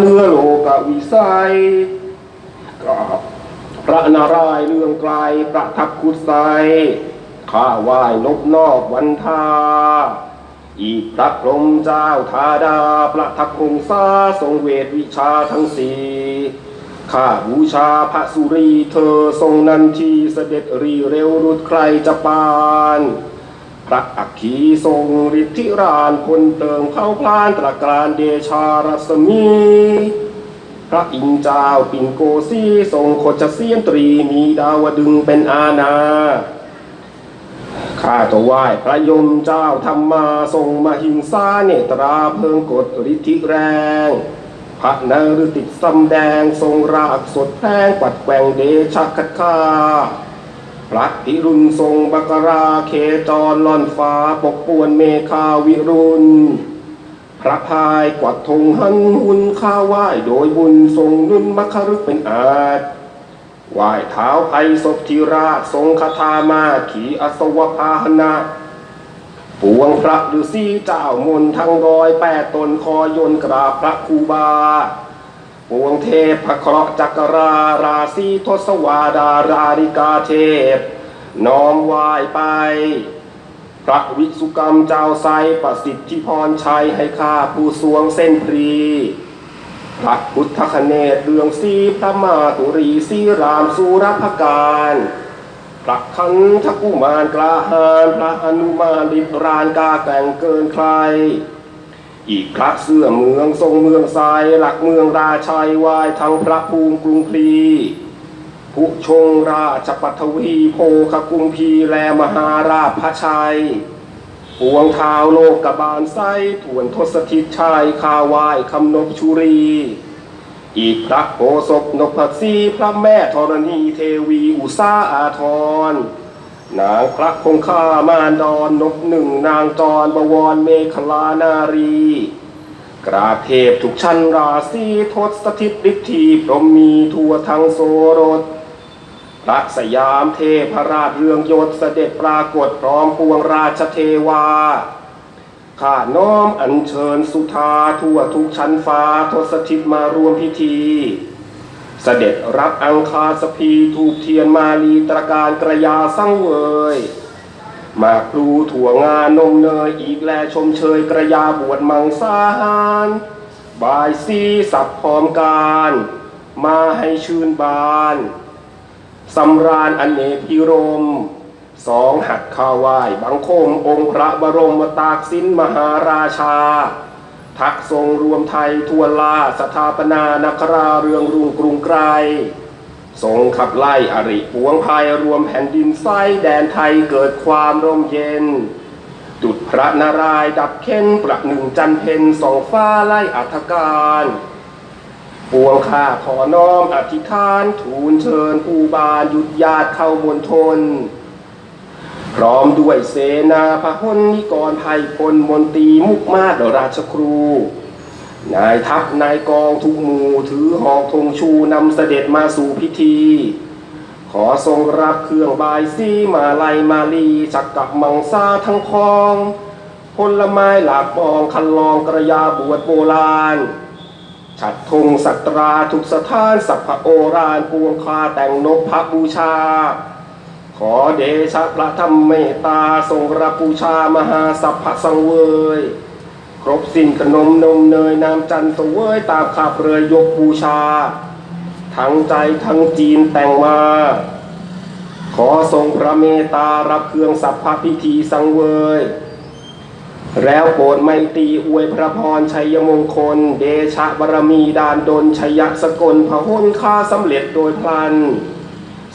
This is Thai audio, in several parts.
เรือโลกวิสัยกราบพระนารายณ์เรื่องไกลประทับคุดไซข้าไหว้นบนอกวันทา อีกพระพรหมเจ้าธาดา ประทับคงซาทรงเวทวิชาทั้งสี่ข้าบูชาพระสุรีเธอทรงนันทีเสด็จรีเร็วรุดใครจะปาน พระอัคคีทรงฤทธิรานพลเติงเผาพลานตระการเดชารัศมี พระอินทร์เจ้าปิ่นโกสีทรงโคจเสียนตรีมีดาวดึงเป็นอาณาข้าจะไหว้พระยมเจ้าธรรมาทรงมาหิงสาเนตราเพิงกดฤทธิแรง พระนฤติดสำแดงทรงรากสดแพงปัดแกว่งเดชะคัดค้า พระพิรุณทรงบักราเคจรล่อนฟ้าปกปวนเมฆาวิรุณ พระพายกวัดธงหันหุนข้าไหว้โดยบุญทรงนุ่นมัคครึกเป็นอาจไหว้เท้าไพศพธิราชทรงคาถามาขีอสวพาหนะปวงพระฤาษีเจ้ามนต์ทั้งร้อยแปดตนคอยนกราพระคูบา ปวงเทพพระเคราะห์จักราราศีทศวาดาราริกาเทพ น้อมไหว้ไป พระวิสุกรรมเจ้าไซประสิทธิพรชัยให้ข้าผู้สวงเส้นพรีพระพุทธคเนศเรืองสีพระมาตุรีสีรามสุรพการพระคันทกุมารกลาหาญพระอนุมานริบรานกาแก่งเกินใคร อีกพระเสื้อเมืองทรงเมืองทราย หลักเมืองราชัยวายทั้งพระภูมิกรุงพลีผู้ชงราชปัทวีโพคกุงพีแลมหาราชพระชัยปวงเท้าโลกกบาลไส้ถวนทศทิศชายคาวายคำนบชุรี อีกพระโพศพนพสีพระแม่ธรณีเทวีอุษาอาทร นางพระคงคามานดอนนกหนึ่งนางจรบวรเมขลานารี กราบเทพทุกชั้นราศีทศสถิตฤทธีพรหมมีทั่วทั้งโสรสพระสยามเทพราชเรืองยศเสด็จปรากฏพร้อมปวงราชเทวา ข้าน้อมอัญเชิญสุธาทั่วทุกชั้นฟ้าทศทิตมารวมพิธี เสด็จรับอังคาสพีถูกเทียนมาลีตรการกระยาสังเวยมากพลูถั่วงานมเนยอีกแลชมเชยกระยาบวชมังสาหารบายซีสับพร้อมการ มาให้ชื่นบานสำราญอเนกพิรม สองหัดข้าวไหวบังคมองค์พระบรมตากสินมหาราชา ทักทรงรวมไทยทั่วลาสถาปนานาคราเรืองรุ่งกรุงไกรทรงขับไล่อริปวงภัยรวมแผ่นดินไส้แดนไทยเกิดความร่มเย็น จุดพระนารายดับเค้นประหนึ่งจันเพนสองฟ้าไล่อัธการปวงข้าขอน้อมอธิษฐานทูลเชิญผู้บานหยุดญาติเข้ามณฑล พร้อมด้วยเสนาพหลนิกรภัยพลมนตีมุกมาศราชครู นายทัพนายกองทุกหมู่ถือหอกธงชูนำเสด็จมาสู่พิธี ขอทรงรับเครื่องบายซีมาลัยมาลีจักกับมังซาทั้งคองผลไม้หลากปองคันลองกระยาบวชโบราณฉัดธงสัตราทุกสถานสัพพโอรานปวงคาแต่งนกพระบูชา ขอเดชะพระธรรมเมตตาทรงรับบูชามหาสัพพสังเวย ครบสิ้นขนมนมเนยน้ำจันทร์เสวยตามขาบเรือยกบูชา ทั้งใจทั้งจีนแต่งมา ขอทรงพระเมตตารับเครื่องสัพพพิธีสังเวย แล้วโปรดไม่ตีอวยพระพรชัยมงคล เดชะบารมีดานดลชยสกลพระหุนค่าสำเร็จโดยพลัน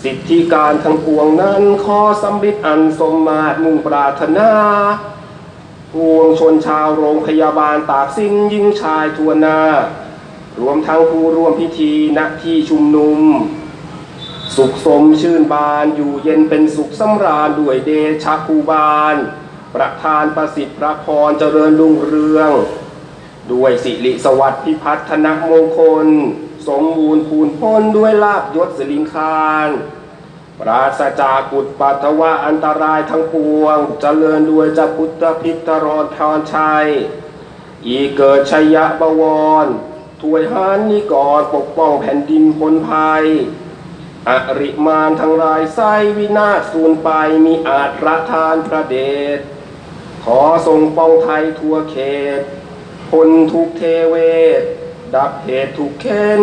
สิทธิการทั้งปวงนั้นขอสำริดอันสมมาตรมุ่งปรารถนาปวงชนชาวโรงพยาบาลตากสินยิ่งชายทัวนารวมทั้งผู้ร่วมพิธีณที่ชุมนุม สุขสมชื่นบานอยู่เย็นเป็นสุขสำราญด้วยเดชะภูบาล ประทานประสิทธิ์พระพรเจริญรุ่งเรือง ด้วยสิริสวัสดิ์พิพัฒนมงคล สมบูรณ์พูนพ้นด้วยลาบยศสิลิงคารปราศจากกุฏปัทวะอันตรายทั้งปวงเจริญด้วยจะพุทธพิตรรพรชัย อีเกิดชัยะบวรถวยหานนิกรปกป้องแผ่นดินพ้นภัย อริมานทั้งหลายไส้วินาศสูญไปมีอาจระทานพระเดช ขอทรงป้องไทยทั่วเขตพ้นทุกเทเวศ ดับเหตุทุกเค้น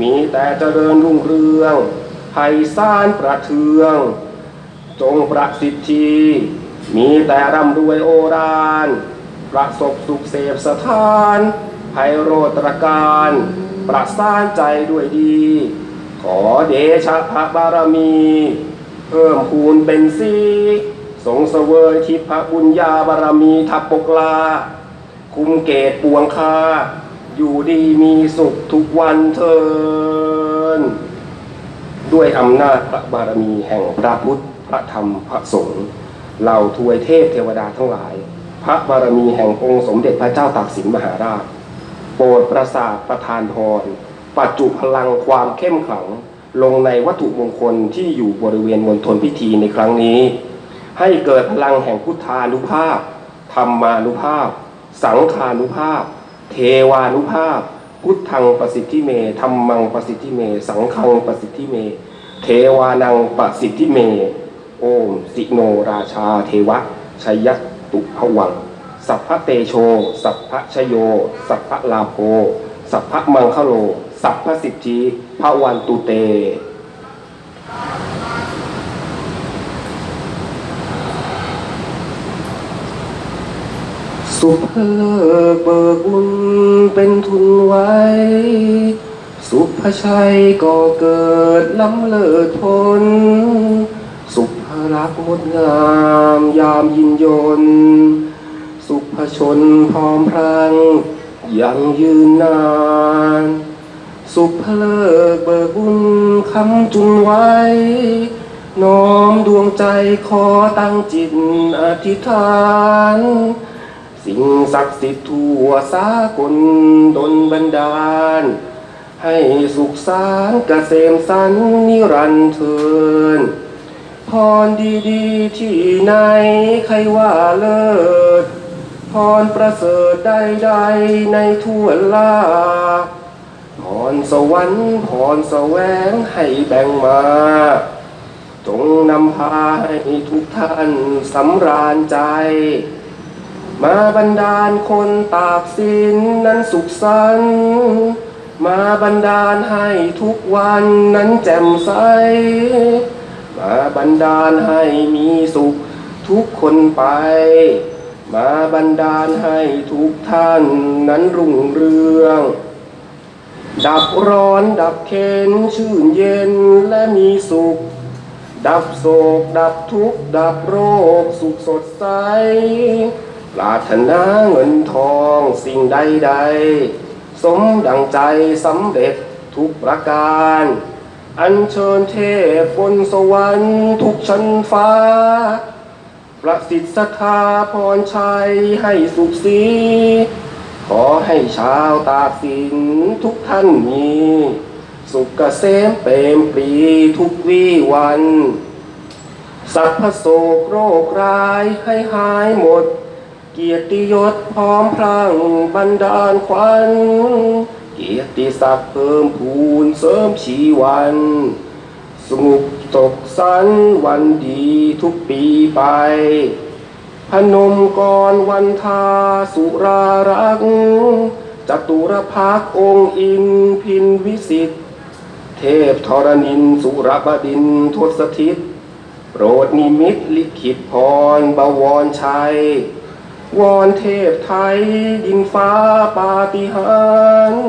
มีแต่เจริญรุ่งเรืองไพศาลประเทือง จงประสิทธิ มีแต่ร่ำรวยโอรานประสบสุขเสพสถานไพโรตรการ ประสานใจด้วยดี ขอเดชะพระบารมี เพิ่มพูนเป็นสีทรงเสวยทิพบุญญาบารมีทับปกลา คุมเกตปวงคา อยู่ดีมีสุขทุกวันเทิน ด้วยอำนาจพระบารมีแห่งพระพุทธพระธรรมพระสงฆ์เหล่าทวยเทพเทวดาทั้งหลาย พระบารมีแห่งองค์สมเด็จพระเจ้าตากสินมหาราช โปรดประสาทประทานพรปัจจุพลังความเข้มขลังลงในวัตถุมงคลที่อยู่บริเวณมณฑลพิธีในครั้งนี้ ให้เกิดพลังแห่งพุทธานุภาพธรรมานุภาพ สังขานุภาพ เทวานุภาพ พุทธังประสิทธิเมธรรมังประสิทธิเม สังฆังประสิทธิเม เทวานังประสิทธิเม โอมสิโนราชาเทวะชัยตุภวัง สัพพะเตโช สัพพะชโย สัพพะลาโภสัพพะมังคโล สัพพะสิทธิพระวันตุเต สุภเลิกเบิกบุญเป็นทุนไว้ สุภชัยก็เกิดล้ำเลิศพลสุภรักงดงามยามยินยน สุภชนพร้อมพรังยังยืนนาน สุภเลิกเบิกบุญคำจุนไว้ น้อมดวงใจขอตั้งจิตอธิษฐาน สิ่งศักดิ์สิทธิ์ทั่วสากลดนบันดาล ให้สุขสารเกษมสันนิรันเทินพรดีๆที่ไหนใครว่าเลิศพรประเสริฐใดๆในทั่วลาพรสวรรค์พรแสวงให้แบ่งมาจงนำพาให้ทุกท่านสำราญใจ มาบันดาลคนตากสินนั้นสุขสันต์มาบันดาลให้ทุกวันนั้นแจ่มใส มาบันดาลให้มีสุขทุกคนไป มาบันดาลให้ทุกท่านนั้นรุ่งเรือง ดับร้อนดับเค้นชื่นเย็นและมีสุข ดับโศกดับทุกข์ดับโรคสุขสดใส ปรารถนาเงินทองสิ่งใดๆสมดังใจสำเร็จทุกประการ อัญเชิญเทพบนสวรรค์ทุกชั้นฟ้า ประสิทธิ์ศรัทธาพรชัยให้สุขสีขอให้ชาวตากสินทุกท่านมี สุขเกษมเปรมปรีทุกวี่วัน สัพพโศกโรคร้ายให้หายหมด เกียรติยศพร้อมพลังบันดาลขวัญ เกียรติศักดิ์เพิ่มพูนเสริมชีวัน สงบตกสันวันดีทุกปีไป พนมกรวันทาสุรารักจตุรพักองค์อินพินวิสิทธิเทพธรณินสุรบดินทศทิศโปรดนิมิตลิขิตพรบวรชัย วอนเทพไทยดินฟ้าปาฏิหาริย์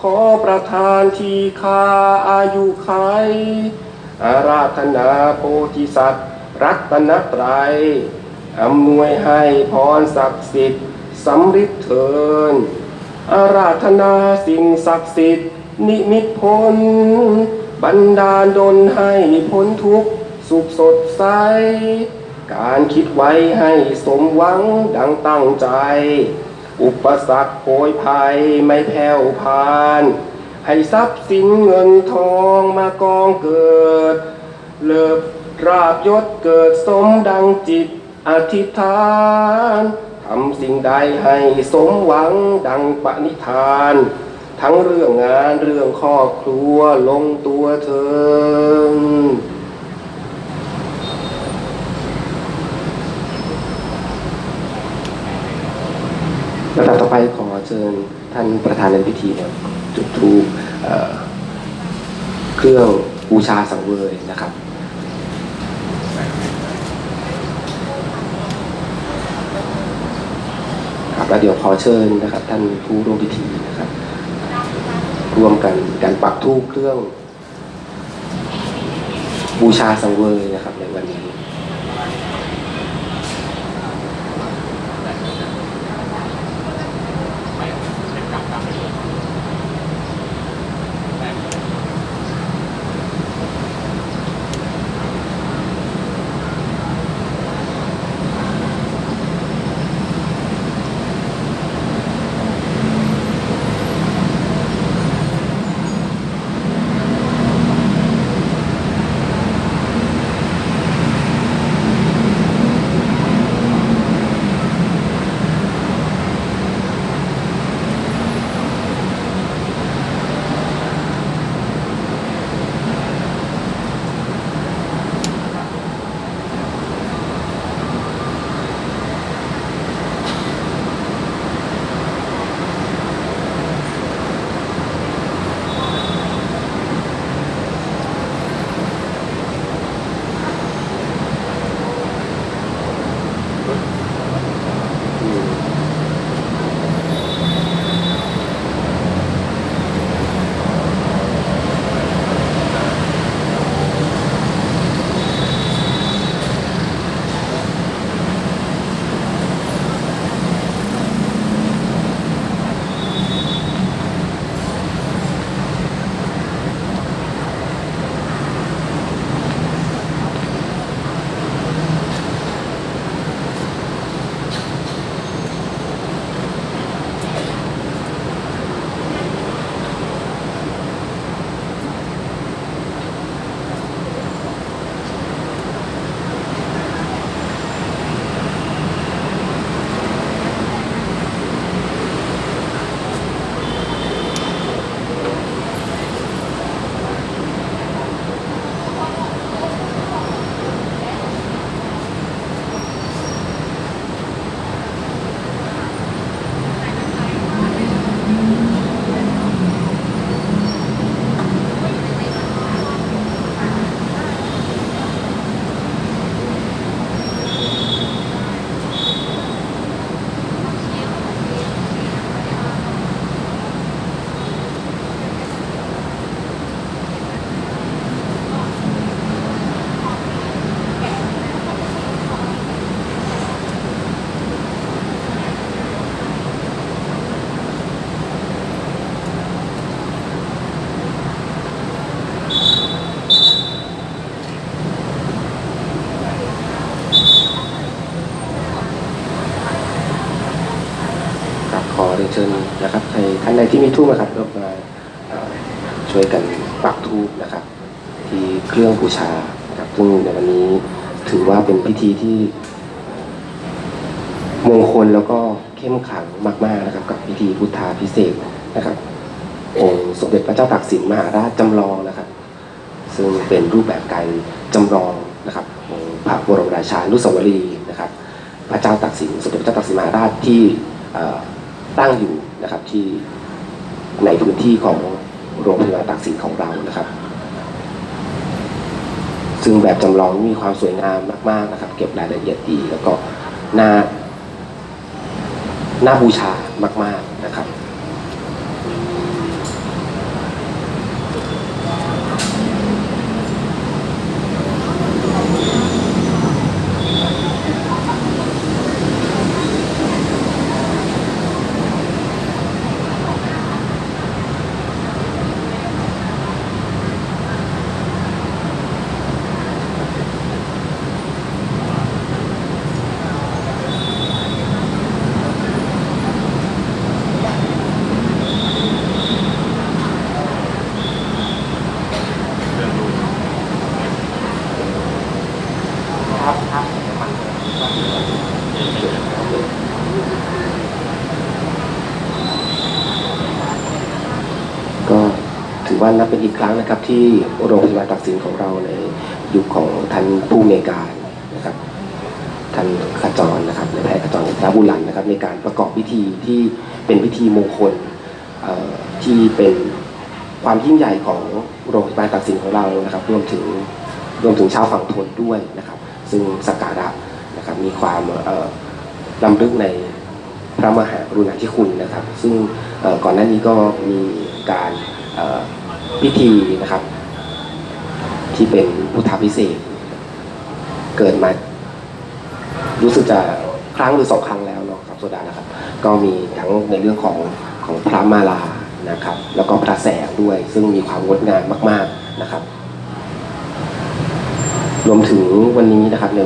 ขอประทานทีคาอายุไขอาราธนาโพธิสัตว์ รัตนตรัยอำนวยให้พรศักดิ์สิทธิ์สำฤทธิ์เทินอาราธนาสิ่งศักดิ์สิทธิ์ นิมิตพลบันดาลดลให้พ้นทุกข์สุขสดใส การคิดไว้ให้สมหวังดังตั้งใจ อุปสรรคโผยภัยไม่แผ่วพาน ให้ทรัพย์สินเงินทองมากองเกิด เลิบราบยศเกิดสมดังจิตอธิษฐานทำสิ่งใดให้สมหวังดังปณิธาน ทั้งเรื่องงานเรื่องครอบครัวลงตัวเถิงลำดับต่อไปขอ เชิญท่านประธานในพิธีเนี่ยจุดธูปเเครื่องบูชาสังเวยนะครับครับแล้วเดี๋ยวขอเชิญนะครับ ท่านผู้ร่วมพิธีนะครับร่วมกันการปักธูปเครื่อง บูชาสังเวยนะครับในวันนี้ ชิญนะครับใครท่านใดที่มีทูปนะครับก็มาช่วยกันปักทูปนะครับ ที่เครื่องบูชาครับซึ่งในวันนี้ถือว่าเป็นพิธีที่มงคลแล้วก็เข้มขลังมากๆนะครับ กับพิธีพุทธาพิเศษนะครับองค์สมเด็จพระเจ้าตากสินมหาราชจำลองนะครับ ซึ่งเป็นรูปแบบการจำลองนะครับองค์พระบรมราชานุสาวรีนะครับ พระเจ้าตากสินสมเด็จพระเจ้าตากสินมหาราชที่ ตั้งอยู่นะครับที่ในพื้นที่ของโรงพยาบาลตากสินของเรานะครับ ซึ่งแบบจำลองมีความสวยงามมาก ๆนะครับ เก็บรายละเอียดดี แล้วก็น่าน่าบูชามาก ๆนะครับ ก็ถือว่านับเป็นอีกครั้งนะครับ ที่โรงพยาบาลตักสินของเราในยุคของท่านผู้เมการนะครับท่านขจรนะครับในแพทย์ขจรพระบุลันนะครับ ในการประกอบพิธีที่เป็นพิธีมงคลที่เป็นความยิ่งใหญ่ของโรงพยาบาลตักสินของเรานะครับ รวมถึงรวมถึงชาวฝั่งทนด้วยนะครับ ซึ่งสักการะนะครับมีความลำลึกในพระมหากรุณาธิคุณนะครับ ซึ่งก่อนหน้านี้ก็มีการพิธีนะครับ ที่เป็นพุทธพิเศษ เกิดมารู้สึกจะครั้งหรือสองครั้งแล้วเนาะครับโซดานะครับ ก็มีทั้งในเรื่องของของพระมาลานะครับ แล้วก็พระแสงด้วย ซึ่งมีความงดงามมาก ๆนะครับ รวมถึงวันนี้นะครับใน